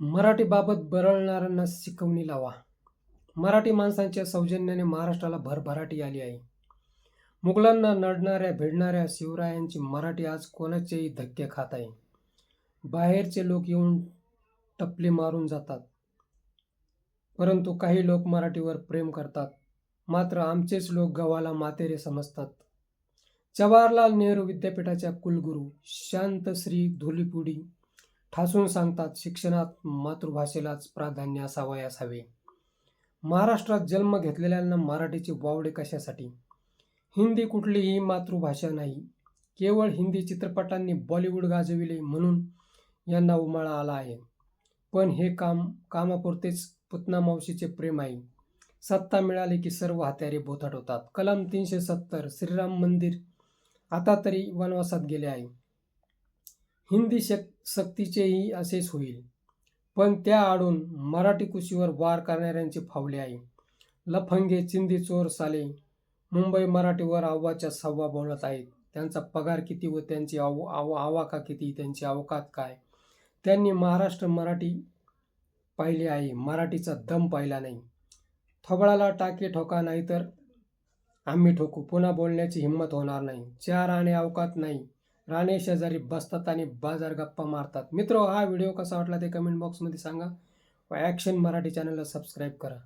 मराठीबाबत बरळणाऱ्यांना शिकवणी लावा. मराठी माणसांच्या सौजन्याने महाराष्ट्राला भरभराटी आली आहे. मुघलांना नडणाऱ्या भिडणाऱ्या शिवरायांची मराठी आज कोणाचेही धक्के खात आहे. बाहेरचे लोक येऊन टपले मारून जातात. परंतु काही लोक मराठीवर प्रेम करतात. मात्र आमचेच लोक गव्हाला मातेरे समजतात. जवाहरलाल नेहरू विद्यापीठाच्या कुलगुरू शांतश्री धुलीपुडी ठासून सांगतात शिक्षणात मातृभाषेलाच प्राधान्य असावयास हवे महाराष्ट्रात जन्म घेतलेल्यांना मराठीचे वावडे कशासाठी? हिंदी कुठलीही मातृभाषा नाही. केवळ हिंदी चित्रपटांनी बॉलिवूड गाजविले म्हणून यांना उमाळा आला आहे. पण हे काम कामापुरतेच पुतना मावशीचे प्रेम आहे. सत्ता मिळाली की सर्व हत्यारे बोथट होतात. कलम तीनशे सत्तर श्रीराम मंदिर आता तरी वनवासात गेले आहे. हिंदी शक सक्तीचेही असेच होईल. पण त्या आडून मराठी कुशीवर वार करणाऱ्यांचे फावले आहे. लफंगे चिंदी चोर साले मुंबई मराठीवर आव्वाच्या सव्वा बोलत आहेत. त्यांचा पगार किती व त्यांची आव आव आवाका किती त्यांची अवकात काय? त्यांनी महाराष्ट्र मराठी पाहिली आहे. मराठीचा दम पाहिला नाही. थोबळाला टाके ठोका नाही तर आम्ही ठोकू. पुन्हा बोलण्याची हिंमत होणार नाही. चार आणि अवकात नाही राणे शेजारी बसतात आणि बाजार गप्पा मारतात. मित्र हा व्हिडिओ कसा वाटला ते कमेंट बॉक्समध्ये सांगा. व ॲक्शन मराठी चॅनलला सबस्क्राईब करा.